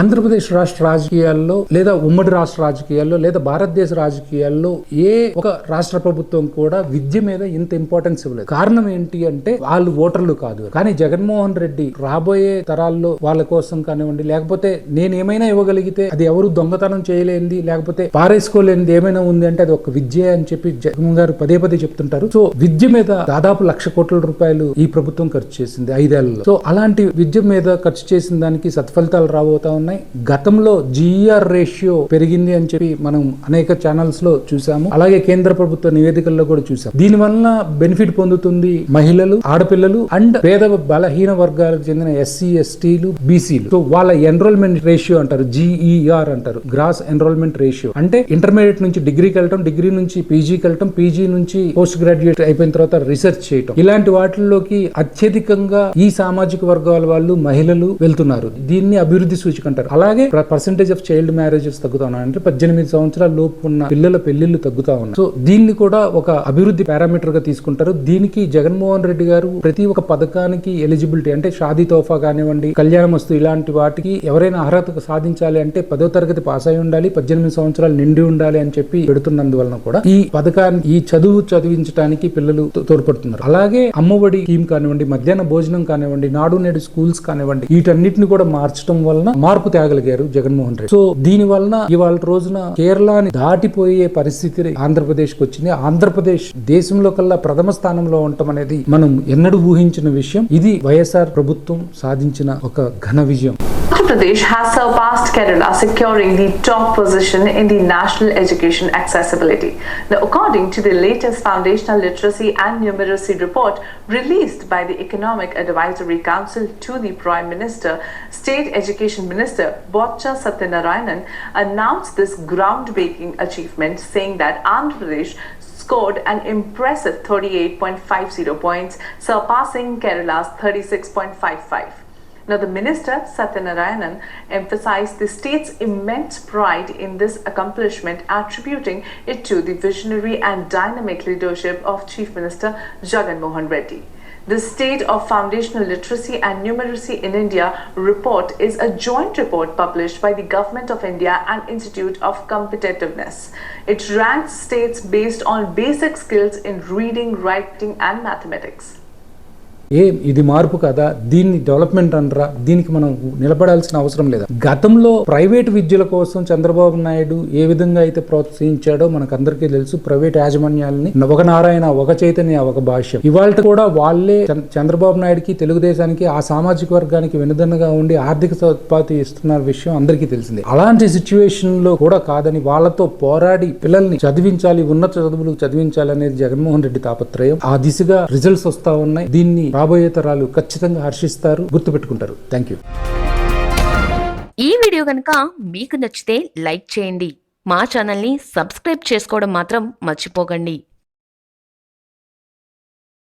ఆంధ్రప్రదేశ్ రాష్ట్ర రాజకీయాల్లో లేదా ఉమ్మడి రాష్ట్ర రాజకీయాల్లో లేదా భారతదేశ రాజకీయాల్లో ఏ ఒక రాష్ట్ర ప్రభుత్వం కూడా విద్య మీద ఇంత ఇంపార్టెన్స్ ఇవ్వలేదు. కారణం ఏంటి అంటే వాళ్ళు ఓటర్లు కాదు. కానీ జగన్మోహన్ రెడ్డి రాబోయే తరాల్లో వాళ్ళ కోసం కానివ్వండి లేకపోతే నేను ఏమైనా ఇవ్వగలిగితే అది ఎవరు దొంగతనం చేయలేనిది లేకపోతే పారేసుకోలేనిది ఏమైనా ఉంది అంటే అది ఒక విద్య అని చెప్పి జగన్ గారు పదే పదే చెప్తుంటారు. సో విద్య మీద దాదాపు లక్ష కోట్ల రూపాయలు ఈ ప్రభుత్వం ఖర్చు చేసింది ఐదేళ్ళలో. సో అలాంటి విద్య మీద ఖర్చు చేసిన దానికి సత్ఫలితాలు రాబోతా ఉన్నాయి. గతంలో జిఆర్ రేషియో పెరిగింది అని చెప్పి మనం అనేక ఛానల్స్లో చూసాము. అలాగే కేంద్ర ప్రభుత్వ నివేదికల్లో కూడా చూసాం. దీని వలన బెనిఫిట్ పొందుతుంది మహిళలు ఆడపిల్లలు అండ్ పేద బలహీన వర్గాలకు చెందిన ఎస్సీ ఎస్టీలు బీసీలు సో వాళ్ళ ఎన్రోల్మెంట్ రేషియో అంటారు. జిఈఆర్ అంటారు. గ్రాస్ ఎన్రోల్మెంట్ రేషియో అంటే ఇంటర్మీడియట్ నుంచి డిగ్రీకి వెళ్ళటం డిగ్రీ నుంచి పీజీకి వెళ్ళటం పీజీ నుంచి పోస్ట్ గ్రాడ్యుయేట్ అయిపోయిన తర్వాత రీసెర్చ్ చేయటం. ఇలాంటి వాటిల్లోకి అత్యధికంగా ఈ సామాజిక వర్గాల వాళ్ళు మహిళలు వెళ్తున్నారు. దీన్ని అభివృద్ధి సూచిక అంటారు. అలాగే పర్సెంటేజ్ ఆఫ్ చైల్డ్ మ్యారేజెస్ తగ్గుతా ఉన్నాయి. అంటే పద్దెనిమిది సంవత్సరాల లోపు ఉన్న పిల్లల పెళ్ళిళ్ళు తగ్గుతా ఉన్నాయి. సో దీన్ని కూడా ఒక అభివృద్ధి పారామీటర్గా తీసుకుంటారు. దీనికి జగన్మోహన్ రెడ్డి గారు ప్రతి ఒక్క పథకానికి ఎలిజిబిలిటీ అంటే షాదీ తోఫా కానివ్వండి కళ్యాణ వస్తు ఇలాంటి వాటికి ఎవరైనా అర్హత సాధించాలి అంటే పదో తరగతి పాస్ అయి ఉండాలి పద్దెనిమిది సంవత్సరాలు నిండి ఉండాలి అని చెప్పి పెడుతున్నందువలన కూడా ఈ పథకాన్ని ఈ చదువు చదివించడానికి పిల్లలు తో- తోడ్పడుతున్నారు. అలాగే అమ్మఒడి స్కీమ్ కానివ్వండి మధ్యాహ్న భోజనం కానివ్వండి నాడు నేడు స్కూల్స్ కానివ్వండి వీటన్నిటిని కూడా మార్చడం వలన మార్పు తేగలిగారు జగన్మోహన్ రెడ్డి సో దీని వలన ఇవాళ రోజున కేరళని దాటిపోయే పరిస్థితి ఆంధ్రప్రదేశ్కి వచ్చింది ఆంధ్రప్రదేశ్ దేశంలో కల్లా ప్రథమ స్థానంలో ఉండటం అనేది మనం ఎన్నడూ ఊహించిన విషయం ఇది వైఎస్ఆర్ ప్రభుత్వం సాధించిన ఒక ఘన విజయం Andhra Pradesh has surpassed Kerala, securing the top position in the national education accessibility. Now, according to the latest foundational literacy and numeracy report released by the Economic Advisory Council to the Prime Minister, State Education Minister Boccha Satyanarayanan announced this groundbreaking achievement, saying that Andhra Pradesh scored an impressive 38.50 points, surpassing Kerala's 36.55. Now, the minister, Satyanarayanan, emphasized the state's immense pride in this accomplishment, attributing it to the visionary and dynamic leadership of Chief Minister Jagan Mohan Reddy. The State of Foundational Literacy and Numeracy in India report is a joint report published by the Government of India and Institute of Competitiveness. It ranks states based on basic skills in reading, writing, and mathematics. ఏ ఇది మార్పు కదా? దీన్ని development అనరా దీనికి మనం నిలబడాల్సిన అవసరం లేదా? గతంలో ప్రైవేట్ విద్యల కోసం చంద్రబాబు నాయుడు ఏ విధంగా అయితే ప్రోత్సహించాడో మనకు అందరికీ తెలుసు ప్రైవేట్ యాజమాన్యాలని ఒక నారాయణ ఒక చైతన్య ఒక భాష్యం. ఇవాళ కూడా వాళ్ళే చంద్రబాబు నాయుడుకి తెలుగుదేశానికి ఆ సామాజిక వర్గానికి వెనుదన్నగా ఉండి ఆర్థిక సత్పాతి ఇస్తున్న విషయం అందరికీ తెలిసిందే. అలాంటి సిచ్యువేషన్లో కూడా కాదని వాళ్ళతో పోరాడి పిల్లల్ని చదివించాలి ఉన్నత చదువులు చదివించాలి అనేది జగన్మోహన్ రెడ్డి తాపత్రయం. ఆ దిశగా రిజల్ట్స్ వస్తా ఉన్నాయి. దీన్ని రాబోయే తరాలు ఖచ్చితంగా హర్షిస్తారు గుర్తుపెట్టుకుంటారు. థ్యాంక్ యూ ఈ వీడియో కనుక మీకు నచ్చితే లైక్ చేయండి. మా ఛానల్ని సబ్స్క్రైబ్ చేసుకోవడం మాత్రం మర్చిపోకండి.